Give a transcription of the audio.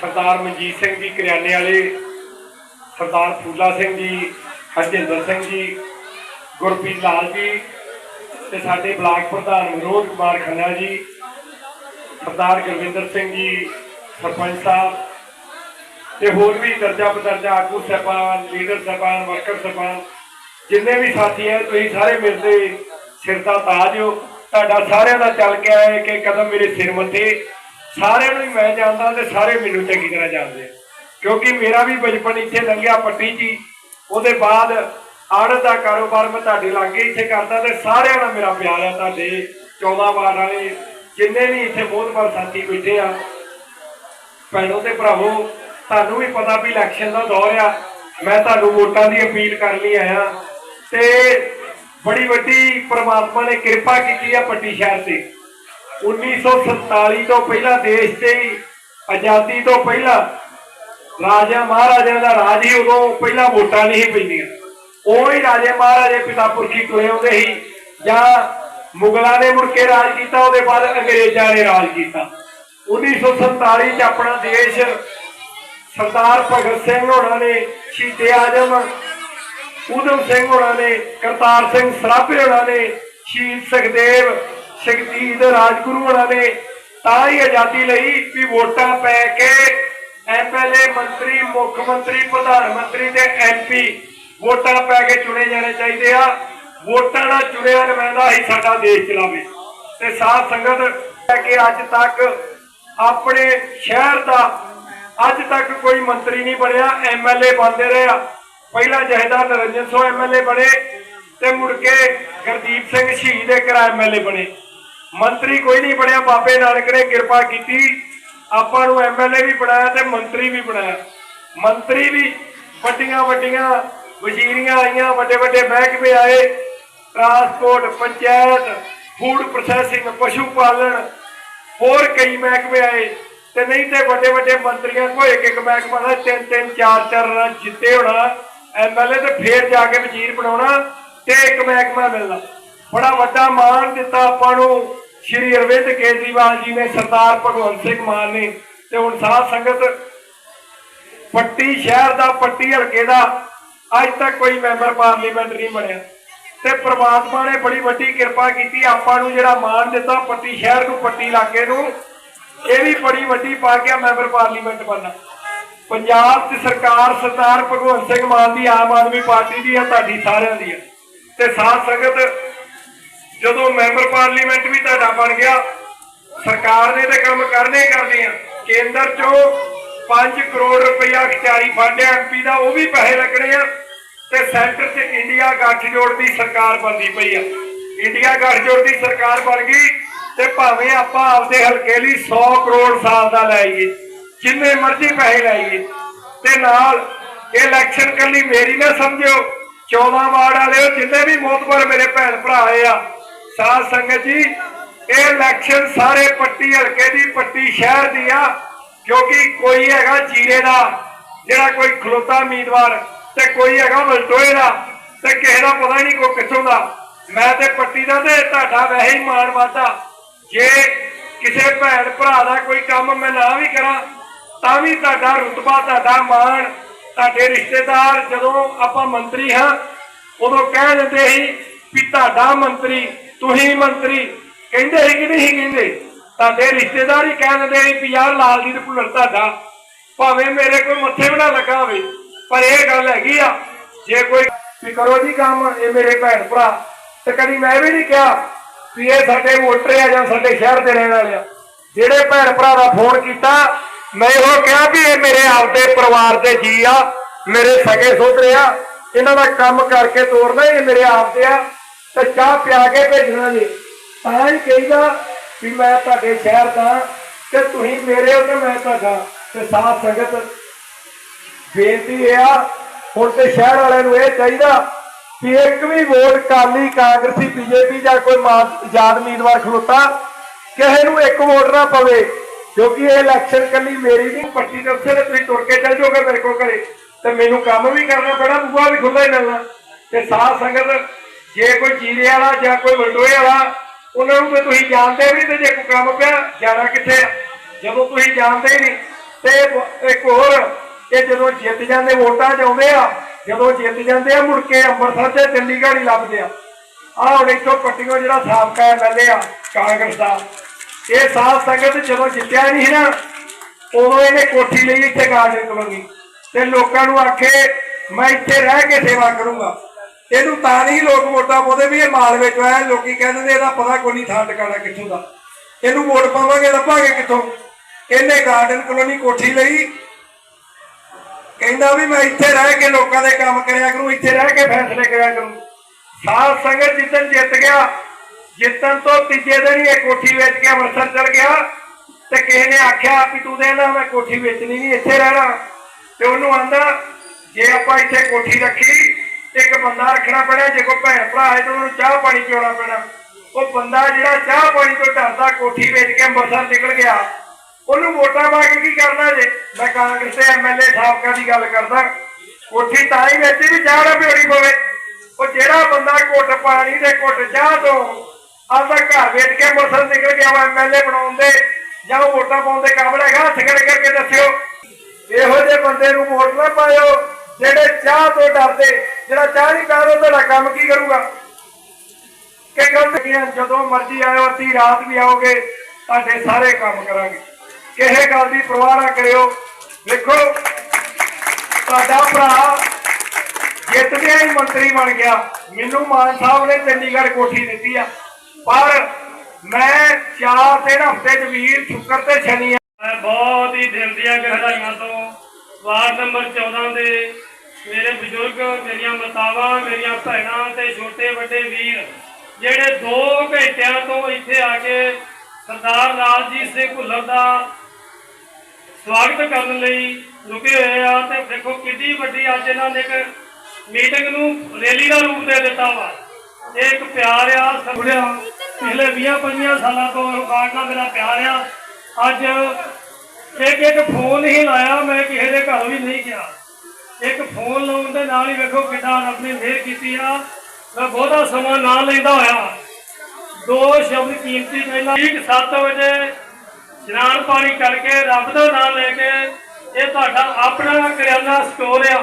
ਸਰਦਾਰ ਮਨਜੀਤ ਸਿੰਘ ਜੀ ਕਰਿਆਨੇ ਵਾਲੇ, ਸਰਦਾਰ ਫੂਲਾ ਸਿੰਘ ਜੀ, ਹਰਜਿੰਦਰ ਸਿੰਘ ਜੀ, ਗੁਰਪ੍ਰੀਤ ਲਾਲ ਜੀ ਤੇ ਸਾਡੇ ਬਲਾਕ ਪ੍ਰਧਾਨ ਮਨੋਜ ਕੁਮਾਰ ਖੰਨਾ ਜੀ, ਸਰਦਾਰ ਗੁਰਵਿੰਦਰ ਸਿੰਘ ਜੀ, ਸਰਪੰਚ ਸਾਹਿਬ ਤੇ ਹੋਰ ਵੀ ਦਰਜਾ ਬਦਰਜਾ ਆਗੂ ਸਾਹਿਬਾਨ, ਲੀਡਰ ਸਾਹਿਬਾਨ, ਵਰਕਰ ਸਾਹਿਬਾਨ, ਜਿੰਨੇ ਵੀ ਸਾਥੀ ਹੈ ਤੁਸੀਂ ਸਾਰੇ ਮਿਲਦੇ ਸਿਰ ਦਾ ਤਾਜ ਹੋ ਤੁਹਾਡਾ ਸਾਰਿਆਂ ਦਾ ਚੱਲ ਕੇ ਹੈ ਕਿ ਕਦਮ ਮੇਰੇ ਸਿਰ ਮੱਥੇ। ਸਾਰਿਆਂ ਨੂੰ ਮੈਂ ਜਾਣਦਾ ਤੇ ਸਾਰੇ ਮੈਨੂੰ ਚੰਗੀ ਤਰ੍ਹਾਂ ਜਾਣਦੇ ਆ। ਕਿਉਂਕਿ ਮੇਰਾ ਵੀ ਬਚਪਨ ਇੱਥੇ ਲੰਘਿਆ ਪੱਟੀ ਜੀ। ਉਹਦੇ ਬਾਅਦ ਆੜਤ ਦਾ ਕਾਰੋਬਾਰ ਮੈਂ ਤੁਹਾਡੇ ਲਾਗੇ ਇੱਥੇ ਕਰਦਾ ਤੇ ਸਾਰਿਆਂ ਨਾਲ ਮੇਰਾ ਪਿਆਰ ਆ ਤੁਹਾਡੇ 14 ਵਾਰ ਵਾਲੇ, ਜਿੰਨੇ ਵੀ ਇੱਥੇ ਮੋਹਤਬਰ ਸਾਥੀ ਬੈਠੇ ਆ, ਭੈਣੋ ਤੇ ਭਰਾਵੋ, ਤੁਹਾਨੂੰ ਵੀ ਪਤਾ ਵੀ ਇਲੈਕਸ਼ਨ ਦਾ ਦੌਰ ਆ। ਮੈਂ ਤੁਹਾਨੂੰ ਵੋਟਾਂ ਦੀ ਅਪੀਲ ਕਰਨ ਲਈ ਆਇਆ। ਤੇ ਬੜੀ ਵੱਡੀ ਪ੍ਰਮਾਤਮਾ ਨੇ ਕਿਰਪਾ ਕੀਤੀ ਆ ਪੱਟੀ ਸ਼ਹਿਰ ਤੇ। 1947 ਤੋਂ ਪਹਿਲਾਂ ਦੇਸ਼ ਤੇ ਆਜ਼ਾਦੀ ਤੋਂ ਪਹਿਲਾਂ ਰਾਜਾ ਮਹਾਰਾਜਿਆਂ ਦਾ ਰਾਜ ਹੀ ਉਦੋਂ ਪਹਿਲਾਂ ਵੋਟਾਂ ਨਹੀਂ ਪੈਂਦੀਆਂ। ਉਹ ਹੀ ਰਾਜੇ ਮਹਾਰਾਜੇ ਪਿਤਾ ਪੁਰਖੀ ਤੁਰੇ ਆਉਂਦੇ ਸੀ ਜਾਂ ਮੁਗਲਾਂ ਨੇ ਮੁੜ ਕੇ ਰਾਜ ਕੀਤਾ, ਉਹਦੇ ਬਾਅਦ ਅੰਗਰੇਜ਼ਾਂ ਨੇ ਰਾਜ ਕੀਤਾ। 1947 ਚ ਆਪਣਾ ਦੇਸ਼ ਸਰਦਾਰ ਭਗਤ ਸਿੰਘ ਹੋਣਾ ਨੇ, ਸ਼ਹੀਦੇ ਆਜਮ ਊਧਮ ਸਿੰਘ ਹੋਣਾ ਨੇ, ਕਰਤਾਰ ਸਿੰਘ ਸਰਾਭੇ ਹੋਣਾ ਨੇ, ਸ਼ਹੀਦ ਸੁਖਦੇਵ ਸ਼ਹੀਦ ਰਾਜਗੁਰੂ ਹੋਣਾ ਨੇ, ਤਾਂ ਹੀ ਆਜ਼ਾਦੀ ਲਈ ਵੀ ਵੋਟਾਂ ਪੈ ਕੇ ਐਮਐਲਏ ਮੰਤਰੀ, ਮੁੱਖ ਮੰਤਰੀ, ਪ੍ਰਧਾਨ ਮੰਤਰੀ ਤੇ ਐਮਪੀ ਵੋਟਾਂ ਪੈ ਕੇ ਚੁਣੇ ਜਾਣੇ ਚਾਹੀਦੇ ਆ। ਵੋਟਾਂ ਨਾਲ ਚੁਣਿਆ ਨੁਮਾਇੰਦਾ ਹੀ ਸਾਡਾ ਦੇਸ਼ ਚਲਾਵੇ। ਤੇ ਸਾਧ ਸੰਗਤ ਹੈ ਕਿ ਅੱਜ ਤੱਕ ਆਪਣੇ ਸ਼ਹਿਰ ਦਾ ਅੱਜ ਤੱਕ ਕੋਈ ਮੰਤਰੀ ਨਹੀਂ ਬਣਿਆ ਐਮਐਲਏ ਬਣਦੇ ਰਹੇ ਆ। ਪਹਿਲਾਂ ਜਹੇਦਾਰ ਨਰਿੰਦਰ ਸੋ ਐਮਐਲਏ ਬਣੇ ਤੇ ਮੁੜ ਕੇ ਗੁਰਦੀਪ ਸਿੰਘ ਸ਼ਹੀਦ ਦੇ ਇੱਕ ਐਮਐਲਏ ਬਣੇ। ਮੰਤਰੀ ਕੋਈ ਨਹੀਂ ਬਣਿਆ, ਬਾਬੇ ਨਾਨਕ ਨੇ ਕਿਰਪਾ ਕੀਤੀ। ਆਪਾਂ ਨੂੰ ਐਮਐਲਏ ਵੀ ਬਣਾਇਆ ਤੇ ਮੰਤਰੀ ਵੀ ਬਣਾਇਆ। ਮੰਤਰੀ ਵੀ ਵੱਡੀਆਂ ਵੱਡੀਆਂ ਵਜ਼ੀਰੀਆਂ ਆਈਆਂ, ਵੱਡੇ ਵੱਡੇ ਮਹਿਕਮੇ ਆਏ। ਟਰਾਂਸਪੋਰਟ ਪੰਚਾਇਤ ਫੂਡ ਪ੍ਰੋਸੈਸਿੰਗ ਪਸ਼ੂ ਪਾਲਣ ਹੋਰ ਕਈ ਮਹਿਕਮੇ ਆਏ। ਤੇ ਨਹੀਂ ਤੇ ਵੱਡੇ ਵੱਡੇ ਮੰਤਰੀਆਂ ਕੋਈ ਇੱਕ ਇੱਕ ਮਹਿਕਮਾ ਦਾ ਤਿੰਨ ਤਿੰਨ, ਚਾਰ ਚਾਰ ਰਨ ਜਿੱਤੇ ਹੋਣਾ ਐਮਐਲਏ ਤੇ ਫੇਰ ਜਾ ਕੇ ਵਜ਼ੀਰ ਬਣਾਉਣਾ ਤੇ ਇੱਕ ਮਹਿਕਮਾ ਮਿਲਣਾ। ਬੜਾ ਵੱਡਾ ਮਾਣ ਦਿੱਤਾ ਆਪਾਂ ਨੂੰ। ਸ਼੍ਰੀ ਅਰਵਿੰਦ ਕੇਜਰੀਵਾਲ ਜੀ ਨੇ ਸਰਦਾਰ ਭਗਵੰਤ ਸਿੰਘ ਮਾਨ ਨੇ ਤੇ ਹੁਣ ਸਾਧ ਸੰਗਤ ਪੱਟੀ ਸ਼ਹਿਰ ਦਾ, ਪੱਟੀ ਹਲਕੇ ਦਾ ਅੱਜ ਤੱਕ ਕੋਈ ਮੈਂਬਰ ਪਾਰਲੀਮੈਂਟ ਨਹੀਂ ਬਣਿਆ। ਤੇ ਪ੍ਰਮਾਤਮਾ ਨੇ ਬੜੀ ਵੱਡੀ ਕਿਰਪਾ ਕੀਤੀ, ਆਪਾਂ ਨੂੰ ਜਿਹੜਾ ਮਾਣ ਦਿੱਤਾ ਪੱਟੀ ਸ਼ਹਿਰ ਨੂੰ, ਪੱਟੀ ਇਲਾਕੇ ਨੂੰ, ਇਹ ਵੀ ਬੜੀ ਵੱਡੀ ਪਾਕਿਆ ਮੈਂਬਰ ਪਾਰਲੀਮੈਂਟ ਬਣਨਾ। ਪੰਜਾਬ ਦੀ ਸਰਕਾਰ ਸਰਦਾਰ ਭਗਵੰਤ ਸਿੰਘ ਮਾਨ ਦੀ ਆਮ ਆਦਮੀ ਪਾਰਟੀ ਦੀ ਹੈ ਤੁਹਾਡੀ ਸਾਰਿਆਂ ਦੀ ਹੈ ਤੇ ਸਾਧ ਸੰਗਤ ਜਦੋਂ ਮੈਂਬਰ ਪਾਰਲੀਮੈਂਟ ਵੀ ਤੁਹਾਡਾ ਬਣ ਗਿਆ, ਸਰਕਾਰ ਨੇ ਤੇ ਕੰਮ ਕਰਨੇ ਹੀ ਕਰਨੇ ਆ। ਕੇਂਦਰ ਚੋਂ 5 ਕਰੋੜ ਰੁਪਇਆ ਖਿਚਾਰੀ ਫੰਡ ਐਮਪੀ ਦਾ, ਉਹ ਵੀ ਪੈਸੇ ਲੱਗਣੇ ਆ। ਤੇ ਸੈਂਟਰ 'ਚ ਇੰਡੀਆ ਗੱਠਜੋੜ ਦੀ ਸਰਕਾਰ ਬਣਦੀ ਪਈ ਆ। ਇੰਡੀਆ ਗੱਠਜੋੜ ਦੀ ਸਰਕਾਰ ਬਣ ਗਈ ਤੇ ਭਾਵੇਂ ਆਪਾਂ ਆਪਦੇ ਹਲਕੇ ਲਈ 100 ਕਰੋੜ ਸਾਲ ਦਾ ਲਾਈਏ ਜਿੰਨੇ ਮਰਜ਼ੀ ਪੈਸੇ ਲਾਈਏ ਤੇ ਨਾਲ ਇਹ ਇਲੈਕਸ਼ਨ ਕੱਲੀ ਮੇਰੀ ਨਾ ਸਮਝਿਓ 14 ਵਾਰਡ ਵਾਲਿਓ ਜਿੰਨੇ ਵੀ ਮੋਤਬਰ ਮੇਰੇ ਭੈਣ ਭਰਾ ਆਏ ਆ ਸਾਧ ਸੰਗਤ ਜੀ, ਇਹ ਇਲੈਕਸ਼ਨ ਸਾਰੇ ਪੱਟੀ ਹਲਕੇ ਦੀ, ਪੱਟੀ ਸ਼ਹਿਰ ਦੀ ਆ, ਕਿਉਂਕਿ ਕੋਈ ਹੈਗਾ ਜੀਰੇ ਦਾ, ਜਿਹੜਾ ਕੋਈ ਖਲੋਤਾ ਉਮੀਦਵਾਰ ਤੇ ਕੋਈ ਹੈਗਾ ਮਲਟੋਏ ਦਾ, ਤੇ ਕਿਸੇ ਦਾ ਪਤਾ ਹੀ ਨਹੀਂ ਕੋਈ ਕਿੱਥੋਂ ਦਾ। ਮੈਂ ਤੇ ਪੱਟੀ ਦਾ ਤੇ ਤੁਹਾਡਾ ਵੈਸੇ ਹੀ ਮਾਣ ਵਾਦਾ ਜੇ ਕਿਸੇ ਭੈਣ ਭਰਾ ਦਾ ਕੋਈ ਕੰਮ ਮੈਂ ਨਾ ਵੀ ਕਰਾਂ, ਤਾਂ ਵੀ ਤੁਹਾਡਾ ਰੁਤਬਾ, ਤੁਹਾਡਾ ਮਾਣ, ਤੁਹਾਡੇ ਰਿਸ਼ਤੇਦਾਰ ਜਦੋਂ ਆਪਾਂ ਮੰਤਰੀ ਹਾਂ, ਉਦੋਂ ਕਹਿ ਦਿੰਦੇ ਸੀ ਵੀ ਤੁਹਾਡਾ ਮੰਤਰੀ ਤੁਸੀਂ ਮੰਤਰੀ ਕਹਿੰਦੇ ਸੀ ਕਿ ਨਹੀਂ ਕਹਿੰਦੇ? ਤੁਹਾਡੇ ਰਿਸ਼ਤੇਦਾਰ ਹੀ ਕਹਿ ਦਿੰਦੇ ਸੀ ਵੀ ਯਾਰ ਲਾਲਜੀਤ ਭੁੱਲਰ ਤੁਹਾਡਾ। ਭਾਵੇਂ ਮੇਰੇ ਕੋਈ ਮੱਥੇ ਵੀ ਨਾ ਲੱਗਾ ਹੋਵੇ, ਪਰ ਇਹ ਗੱਲ ਹੈਗੀ ਆ, ਜੇ ਕੋਈ ਵੀ ਕਰੋ ਜੀ ਕੰਮ, ਇਹ ਮੇਰੇ ਭੈਣ ਭਰਾ। ਤੇ ਕਦੀ ਮੈਂ ਵੀ ਨਹੀਂ ਕਿਹਾ ਵੀ ਇਹ ਸਾਡੇ ਵੋਟਰ ਆ ਜਾਂ ਸਾਡੇ ਸ਼ਹਿਰ ਦੇ ਰਹਿਣ ਵਾਲੇ ਆ। ਜਿਹੜੇ ਭੈਣ ਭਰਾ ਦਾ ਫੋਨ ਕੀਤਾ, ਮੈਂ ਉਹ ਕਿਹਾ ਵੀ ਇਹ ਮੇਰੇ ਆਪਦੇ ਪਰਿਵਾਰ ਦੇ ਜੀ ਆ, ਮੇਰੇ ਸਗੇ ਸੋਦਰੇ ਆ। ਇਹਨਾਂ ਦਾ ਕੰਮ ਕਰਕੇ ਤੋਰਨਾ, ਇਹ ਮੇਰੇ ਆਪਦੇ ਆ। ਤੇ ਚਾਹ ਪਿਆ ਕੇ ਭੇਜਣਾ ਜੀ। ਤਾਂ ਹੀ ਕਹੀਦਾ ਵੀ ਮੈਂ ਤੁਹਾਡੇ ਸ਼ਹਿਰ ਦਾ ਤੇ ਤੁਸੀਂ ਮੇਰੇ ਹੋ ਤੇ ਮੈਂ ਤੁਹਾਡਾ। ਤੇ ਸਾਥ ਸੰਗਤ, ਬੇਨਤੀ ਆ, ਹੁਣ ਤੇ ਸ਼ਹਿਰ ਵਾਲਿਆਂ ਨੂੰ ਇਹ ਚਾਹੀਦਾ ਕਿ ਇੱਕ ਵੀ ਵੋਟ ਕਾਲੀ ਕਾਂਗਰਸੀ, ਬੀਜੇਪੀ ਜਾਂ ਕੋਈ ਮਾ- ਆਜ਼ਾਦ ਉਮੀਦਵਾਰ, ਖਲੋਤਾ ਕਿਸੇ ਨੂੰ ਇੱਕ ਵੋਟ ਨਾ ਪਵੇ, ਕਿਉਂਕਿ ਇਹ ਇਲੈਕਸ਼ਨ ਕੱਲੀ ਮੇਰੀ ਨਹੀਂ, ਪੱਟੀ ਦੇ ਉੱਤੇ ਤੇ ਤੁਸੀਂ ਤੁਰ ਕੇ ਚੱਲ ਜਾਓਗੇ ਮੇਰੇ ਕੋਲ ਘਰੇ। ਤੇ ਮੈਨੂੰ ਕੰਮ ਵੀ ਕਰਨਾ ਪੈਣਾ ਬੂਆ ਵੀ ਖੁੱਲਾ ਹੀ ਮਿਲਣਾ। ਤੇ ਸਾਧ ਸੰਗਤ ਜੇ ਕੋਈ ਜੀਰੇ ਵਾਲਾ ਜਾਂ ਕੋਈ ਵਲਟੋਏ ਵਾਲਾ, ਉਹਨਾਂ ਨੂੰ ਤੇ ਤੁਸੀਂ ਜਾਣਦੇ ਵੀ ਤੇ ਜੇ ਕੋਈ ਕੰਮ ਪਿਆ, ਜਾਣਾ ਕਿੱਥੇ ਜਦੋਂ ਤੁਸੀਂ ਜਾਣਦੇ ਹੀ ਨਹੀਂ, ਤੇ ਇੱਕ ਹੋਰ, ਇਹ ਜਦੋਂ ਜਿੱਤ ਜਾਂਦੇ, ਵੋਟਾਂ 'ਚ ਆਉਂਦੇ ਆ, ਜਦੋਂ ਜਿੱਤ ਜਾਂਦੇ ਆ, ਮੁੜ ਕੇ ਅੰਮ੍ਰਿਤਸਰ ਤੇ ਚੰਡੀਗੜ੍ਹ ਹੀ ਲੱਭਦੇ ਆ। ਆਹ ਹੁਣ ਇੱਥੋਂ ਪੱਟੀਓ ਜਿਹੜਾ ਸਾਬਕਾ ਐਮਐਲਏ ਆ, ਕਾਂਗਰਸ ਦਾ। ਇਹ ਸਾਧ ਸੰਗਤ ਜਦੋਂ ਜਿੱਤਿਆ ਨਹੀਂ ਸੀ ਨਾ, ਉਦੋਂ ਇਹਨੇ ਕੋਠੀ ਲਈ ਇੱਥੇ ਗਾਰਡਨ ਕਲੋਨੀ ਤੇ ਲੋਕਾਂ ਨੂੰ ਆਖੇ, ਮੈਂ ਇੱਥੇ ਰਹਿ ਕੇ ਸੇਵਾ ਕਰੂੰਗਾ। ਇਹਨੂੰ ਤਾਂ ਨਹੀਂ ਲੋਕ ਵੋਟਾਂ ਪਾਉਂਦੇ ਵੀ ਇਹ ਮਾਲ ਵਿੱਚ ਆਇਆ, ਲੋਕੀ ਕਹਿੰਦੇ ਨੇ ਇਹਦਾ ਪਤਾ ਕੋਈ ਨਹੀਂ ਥਾਂ ਟਿਕਾਣਾ ਕਿੱਥੋਂ ਦਾ। ਇਹਨੂੰ ਵੋਟ ਪਾਵਾਂਗੇ, ਲੱਭਾਂਗੇ ਕਿੱਥੋਂ? ਇਹਨੇ ਗਾਰਡਨ ਕਲੋਨੀ ਕੋਠੀ ਲਈ। ਕਹਿੰਦਾ ਵੀ ਮੈਂ ਇੱਥੇ ਰਹਿ ਕੇ ਲੋਕਾਂ ਦੇ ਕੰਮ ਕਰਿਆ ਕਰੂੰ, ਇੱਥੇ ਰਹਿ ਕੇ ਫੈਸਲੇ ਕਰਿਆ ਕਰੂੰ। ਸਾਧ ਸੰਗਤ ਜਿੱਦਣ ਜਿੱਤ ਗਿਆ, ਜਿੱਤਣ ਤੋਂ ਤੀਜੇ ਦਿਨ ਹੀ ਇਹ ਕੋਠੀ ਵੇਚ ਕੇ ਅੰਮ੍ਰਿਤਸਰ ਚਲ ਗਿਆ। ਤੇ ਕਿਸੇ ਨੇ ਆਖਿਆ ਵੀ ਤੂੰ ਦੇਣਾ ਮੈਂ ਕੋਠੀ ਵੇਚਣੀ ਨਹੀਂ, ਇੱਥੇ ਰਹਿਣਾ। ਤੇ ਉਹਨੂੰ ਆਂਦਾ, ਜੇ ਆਪਾਂ ਇੱਥੇ ਕੋਠੀ ਰੱਖੀ ਇੱਕ ਬੰਦਾ ਰੱਖਣਾ ਪੈਣਾ, ਜੇ ਕੋਈ ਭੈਣ ਭਰਾ ਹੈ ਤਾਂ ਉਹਨੂੰ ਚਾਹ ਪਾਣੀ ਪਿਉਣਾ ਪੈਣਾ। ਉਹ ਬੰਦਾ ਜਿਹੜਾ ਚਾਹ ਪਾਣੀ ਤੋਂ ਡਰਦਾ, ਕੋਠੀ ਵੇਚ ਕੇ ਅੰਮ੍ਰਿਤਸਰ ਨਿਕਲ ਗਿਆ, ਉਹਨੂੰ ਵੋਟਾਂ ਪਾ ਕੇ ਕੀ ਕਰਨਾ ਜੇ? ਮੈਂ ਕਾਂਗਰਸ ਦੇ ਐਮਐਲਏ ਸਾਬਕਾ ਦੀ ਗੱਲ ਕਰਦਾ। ਕੋਠੀ ਤਾਂ ਹੀ ਵੇਚੀ ਵੀ ਚਾਹ ਨਾ ਪਿਉਣੀ ਪਵੇ। ਉਹ ਜਿਹੜਾ ਬੰਦਾ ਘੁੱਟ ਪਾਣੀ ਤੇ ਘੁੱਟ ਚਾਹ ਤੋਂ ਆਪਦਾ ਘਰ ਵੇਚ ਕੇ ਅੰਮ੍ਰਿਤਸਰ ਨਿਕਲ ਗਿਆ ਵਾ ਐਮਐਲਏ ਬਣਾਉਣ ਦੇ, ਜਾਂ ਉਹ ਵੋਟਾਂ ਪਾਉਣ ਦੇ ਕਾਬਲ ਹੈਗਾ, ਹੱਥ ਖੜ ਕਰਕੇ ਦੱਸਿਓ। ਇਹੋ ਜਿਹੇ ਬੰਦੇ ਨੂੰ ਵੋਟ ਨਾ ਪਾਇਓ, ਜਿਹੜੇ ਚਾਹ ਤੋਂ ਡਰਦੇ। ਜਿਹੜਾ ਚਾਹ ਨਹੀਂ ਕਰਦਾ ਤੁਹਾਡਾ ਕੰਮ ਕੀ ਕਰੂਗਾ? ਕਿ ਕਹਿੰਦੇ ਜਦੋਂ ਮਰਜ਼ੀ ਆਇਓ ਅੱਧੀ ਰਾਤ ਵੀ ਆਓਗੇ ਤੁਹਾਡੇ ਸਾਰੇ ਕੰਮ ਕਰਾਂਗੇ। ਕਿਸੇ ਗੱਲ ਦੀ ਪਰਵਾਹ ਨਾ ਕਰਿਓ। ਵੇਖੋ ਤੁਹਾਡਾ ਭਰਾ ਜਿੱਤਦਿਆਂ ਹੀ ਮੰਤਰੀ ਬਣ ਗਿਆ। ਮੈਨੂੰ ਮਾਨ ਸਾਹਿਬ ਨੇ ਚੰਡੀਗੜ੍ਹ ਕੋਠੀ ਦਿੱਤੀ ਆ। ਪਰ ਮੈਂ ਚਾਰ ਤਿੰਨ ਹਫ਼ਤੇ ਜਵੀਰ ਵੀਰ ਸ਼ੁੱਕਰ ਤੇ ਸ਼ਨੀ ਆ। ਮੈਂ ਬਹੁਤ ਹੀ ਦਿਲ ਦੀਆਂ ਗਹਿਰਾਈਆਂ ਤੋਂ। ਵਾਰਡ ਨੰਬਰ 14 ਦੇ ਮੇਰੇ ਬਜ਼ੁਰਗ, ਮੇਰੀਆਂ ਮਾਤਾਵਾਂ, ਮੇਰੀਆਂ ਭੈਣਾਂ ਤੇ ਛੋਟੇ ਵੱਡੇ ਵੀਰ, ਜਿਹੜੇ 2 ਘੰਟਿਆਂ ਤੋਂ ਇੱਥੇ ਆ ਕੇ ਸਰਦਾਰ ਲਾਲਜੀਤ ਸਿੰਘ ਭੁੱਲਰ ਦਾ ਸਵਾਗਤ ਕਰਨ ਲਈ ਰੁਕੇ ਹੋਏ ਆ ਤੇ ਦੇਖੋ ਕਿੰਨੀ ਵੱਡੀ ਅੱਜ ਇਹਨਾਂ ਨੇ ਇੱਕ ਮੀਟਿੰਗ ਨੂੰ ਰੈਲੀ ਦਾ ਰੂਪ ਦੇ ਦਿੱਤਾ ਵਾ। ਇਹ ਇੱਕ ਪਿਆਰ ਆ ਸਭੜਿਆ ਪਿਛਲੇ 20 25 ਸਾਲਾਂ ਤੋਂ ਰਿਕਾਰਡ ਨਾਲ ਮੇਰਾ ਪਿਆਰ ਆ। ਅੱਜ ਇੱਕ ਇੱਕ ਫੋਨ ਹੀ ਲਾਇਆ, ਮੈਂ ਕਿਸੇ ਦੇ ਘਰ ਵੀ ਨਹੀਂ ਗਿਆ। ਇੱਕ ਫੋਨ ਲਾਉਣ ਦੇ ਨਾਲ ਹੀ ਵੇਖੋ ਕਿੱਦਾਂ ਰੱਬ ਨੇ ਮਿਹਰ ਕੀਤੀ ਆ। ਮੈਂ ਬਹੁਤਾ ਸਮਾਂ ਨਾ ਲੈਂਦਾ ਹੋਇਆ। ਦੋ ਸ਼ਬਦ ਕੀਮਤੀ ਪਹਿਲਾਂ ਠੀਕ 7 ਵਜੇ ਇਸ਼ਨਾਨ ਪਾਣੀ ਕਰਕੇ ਰੱਬ ਦਾ ਨਾਮ ਲੈ ਕੇ ਇਹ ਤੁਹਾਡਾ ਆਪਣਾ ਕਰਿਆਨਾ ਸਟੋਰ ਆ।